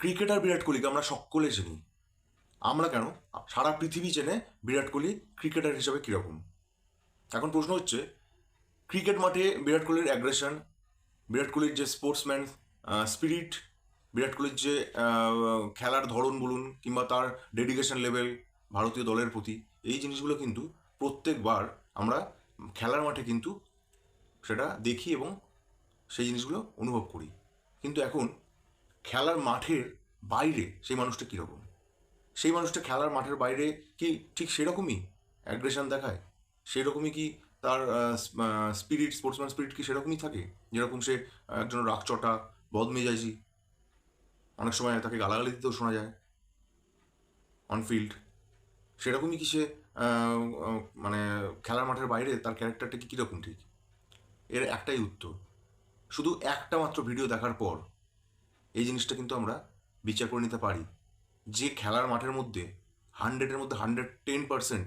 Cricketer বিরাট কোহলিকে আমরা সকলে চিনি। আমরা কেন? সারা পৃথিবী চেনে বিরাট কোহলি ক্রিকেটার হিসাবে কীরকম? এখন প্রশ্ন হচ্ছে, ক্রিকেট মাঠে বিরাট কোহলির অ্যাগ্রেশন বিরাট কোহলির যে স্পোর্টসম্যান স্পিরিট বিরাট কোহলির যে খেলার ধরন বলুন কিংবা তার ডেডিকেশন লেভেল ভারতীয় দলের প্রতি, এই জিনিসগুলো কিন্তু প্রত্যেকবার আমরা খেলার মাঠে কিন্তু সেটা দেখি এবং সেই জিনিসগুলো অনুভব করি। কিন্তু এখন খেলার মাঠের বাইরে সেই মানুষটা কীরকম? সেই মানুষটা খেলার মাঠের বাইরে কি ঠিক সেরকমই অ্যাগ্রেশন দেখায়? সেরকমই কি তার স্পিরিট স্পোর্টসম্যান স্পিরিট কি সেরকমই থাকে? যেরকম সে একজন রাগচটা, বদমেজাজি। অনেক সময় তাকে গালাগালি দিতেও শোনা যায়। অনফিল্ড সেরকমই কি সে মানে খেলার মাঠের বাইরে তার ক্যারেক্টারটা কি কীরকম ঠিক? এর একটাই উত্তর। শুধু একটা মাত্র ভিডিও দেখার পর এই জিনিসটা কিন্তু আমরা বিচার করে নিতে পারি। যে খেলার মাঠের মধ্যে হান্ড্রেডের মধ্যে hundred ten percent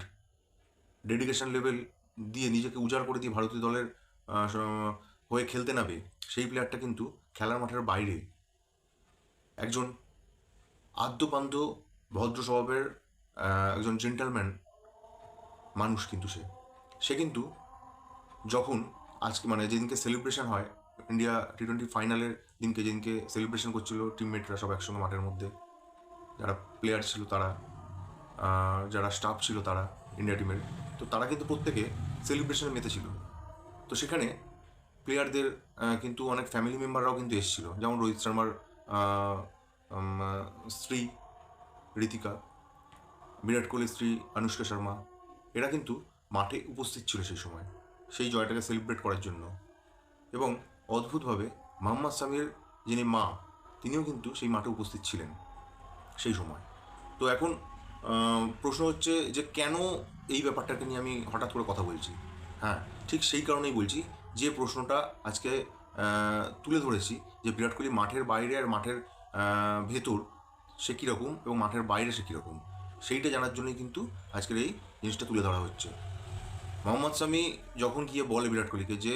dedication level দিয়ে নিজেকে উজাড় করে দিয়ে ভারতীয় দলের হয়ে খেলতে নামে, সেই প্লেয়ারটা কিন্তু খেলার মাঠের বাইরে। একজন আদ্যপান্ত ভদ্র স্বভাবের একজন জেন্টালম্যান মানুষ কিন্তু সে। সে কিন্তু যখন আজকে মানে যেদিনকে সেলিব্রেশন হয় ইন্ডিয়া টি টোয়েন্টি ফাইনালের দিনকে যেদিনকে সেলিব্রেশন করছিল টিমমেটরা সব একসঙ্গে মাঠের মধ্যে, যারা প্লেয়ার ছিল তারা যারা স্টাফ ছিল তারা ইন্ডিয়া টিমের তো তারা কিন্তু প্রত্যেকে সেলিব্রেশনে মেতেছিল তো সেখানে প্লেয়ারদের কিন্তু অনেক ফ্যামিলি মেম্বাররাও কিন্তু এসেছিল। যেমন রোহিত শর্মার স্ত্রী ঋতিকা বিরাট কোহলির স্ত্রী আনুষ্কা শর্মা, এরা কিন্তু মাঠে উপস্থিত ছিল সেই সময়। সেই জয়টাকে সেলিব্রেট করার জন্য। এবং অদ্ভুতভাবে মোহাম্মদ সামির যিনি মা, তিনিও কিন্তু সেই মাঠে উপস্থিত ছিলেন সেই সময়। তো এখন প্রশ্ন হচ্ছে যে কেন এই ব্যাপারটাকে নিয়ে আমি হঠাৎ করে কথা বলছি? হ্যাঁ ঠিক সেই কারণেই বলছি যে প্রশ্নটা আজকে তুলে ধরেছি যে বিরাট কোহলি মাঠের বাইরে আর মাঠের ভেতর সে কীরকম এবং মাঠের বাইরে সে কীরকম, সেইটা জানার জন্যই কিন্তু আজকের এই জিনিসটা তুলে ধরা হচ্ছে। মোহাম্মদ শামি যখন গিয়ে বলে বিরাট কোহলিকে যে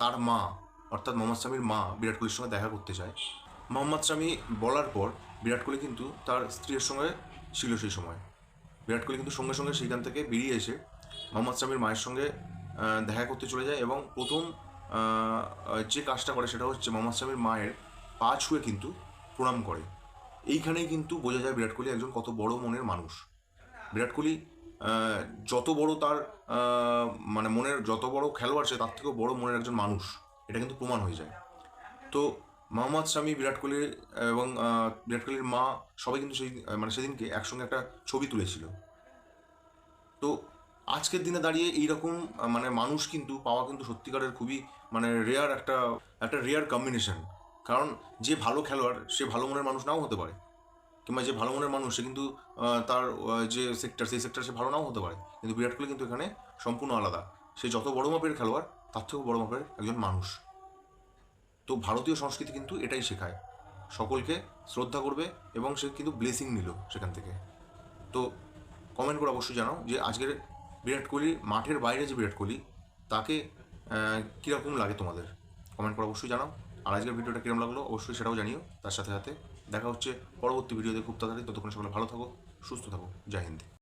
তার মা, অর্থাৎ মোহাম্মদ শামির মা বিরাট কোহলির সঙ্গে দেখা করতে চায়। মোহাম্মদ শামি বলার পর বিরাট কোহলি কিন্তু তার স্ত্রীর সঙ্গে ছিল সেই সময়। বিরাট কোহলি কিন্তু সঙ্গে সঙ্গে সেইখান থেকে বেরিয়ে এসে মোহাম্মদ শামির মায়ের সঙ্গে দেখা করতে চলে যায় এবং প্রথম যে কাজটা করে সেটা হচ্ছে মোহাম্মদ শামির মায়ের পা ছুঁয়ে কিন্তু প্রণাম করে। এইখানেই কিন্তু বোঝা যায় বিরাট কোহলি একজন কত বড় মনের মানুষ। বিরাট কোহলি যত বড় তার মানে মনের যত বড় খেলোয়াড় সে, তার থেকেও বড় মনের একজন মানুষ। এটা কিন্তু প্রমাণ হয়ে যায়। তো মোহাম্মদ স্বামী বিরাট কোহলি এবং বিরাট কোহলির মা সবাই কিন্তু সেই মানে সেদিনকে একসঙ্গে একটা ছবি তুলেছিল। তো আজকের দিনে দাঁড়িয়ে এইরকম মানে মানুষ কিন্তু, পাওয়া কিন্তু সত্যিকারের খুবই মানে রেয়ার একটা একটা রেয়ার কম্বিনেশন কারণ যে ভালো খেলোয়াড়, সে ভালো মনের মানুষ নাও হতে পারে। কিংবা যে ভালো মনের মানুষ, সে কিন্তু তার যে সেক্টর সেই সেক্টর সে ভালো নাও হতে পারে। কিন্তু বিরাট কোহলি কিন্তু এখানে সম্পূর্ণ আলাদা। সে যত বড় মাপের খেলোয়াড়, তার থেকেও বড় মাপের একজন মানুষ। তো ভারতীয় সংস্কৃতি কিন্তু এটাই শেখায়। সকলকে শ্রদ্ধা করবে এবং সে কিন্তু ব্লেসিং নিল সেখান থেকে। তো কমেন্ট করে অবশ্যই জানাও যে আজকের বিরাট কোহলি মাঠের বাইরে যে বিরাট কোহলি, তাকে কীরকম লাগে তোমাদের? কমেন্ট করে অবশ্যই জানাও। আর আজকের ভিডিওটা কীরকম লাগল, অবশ্যই সেটাও জানিও। তার সাথে সাথে দেখা হচ্ছে পরবর্তী ভিডিওতে। খুব তাড়াতাড়ি ততক্ষণ সকলে ভালো থাকো সুস্থ থাকো। জয় হিন্দ।